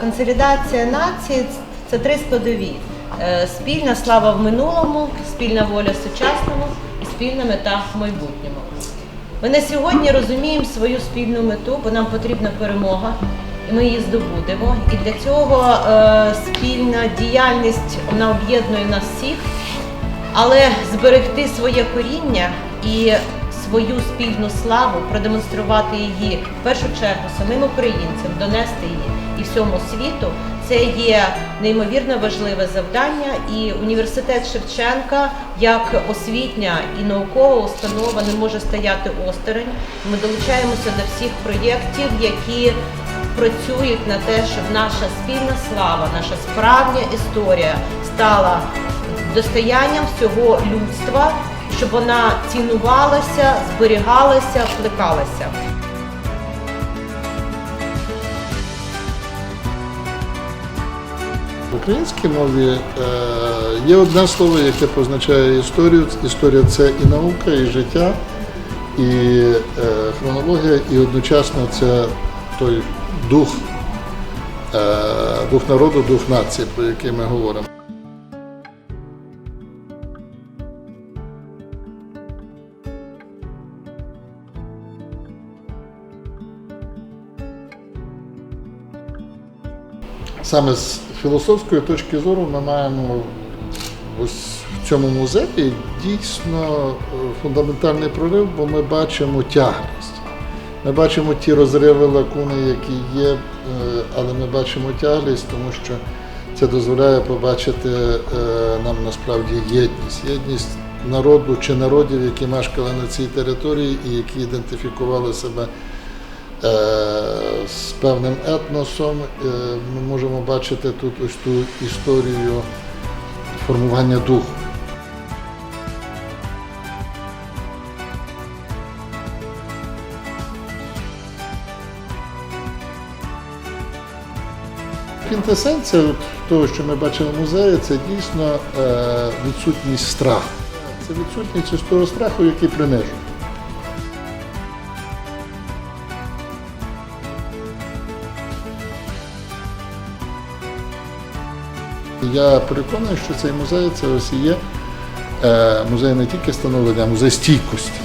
Консолідація нації це три складові: Е, спільна слава в минулому, спільна воля в сучасному і спільна мета в майбутньому. Ми на сьогодні розуміємо свою спільну мету, бо нам потрібна перемога, і ми її здобудемо. І для цього е, спільна діяльність вона об'єднує нас всіх, але зберегти своє коріння і свою спільну славу, продемонструвати її в першу чергу самим українцям, донести її і всьому світу. Це є неймовірно важливе завдання, і університет Шевченка як освітня і наукова установа не може стояти осторонь. Ми долучаємося до всіх проєктів, які працюють на те, щоб наша спільна слава, наша справжня історія стала достоянням всього людства, щоб вона цінувалася, зберігалася, плекалася. В українській мові е, є одне слово, яке позначає історію. Історія це і наука, і життя, і е, хронологія, і одночасно це той дух, е, дух народу, дух нації, про який ми говоримо. Саме з філософської точки зору ми маємо ось в цьому музеї дійсно е, фундаментальний прорив, бо ми бачимо тяглість. Ми бачимо ті розриви лакуни, які є, е, але ми бачимо тяглість, тому що це дозволяє побачити е, нам насправді єдність. Єдність народу чи народів, які мешкали на цій території і які ідентифікували себе з певним етносом. Е, Ми можемо бачити тут ось ту історію формування духу. Квінтесенція того, що ми бачимо в музеї, це дійсно е, відсутність страху. Це відсутність того страху, який принижує. Я переконаний, що цей музей це ось і є е, музей не тільки становлення, а музей стійкості.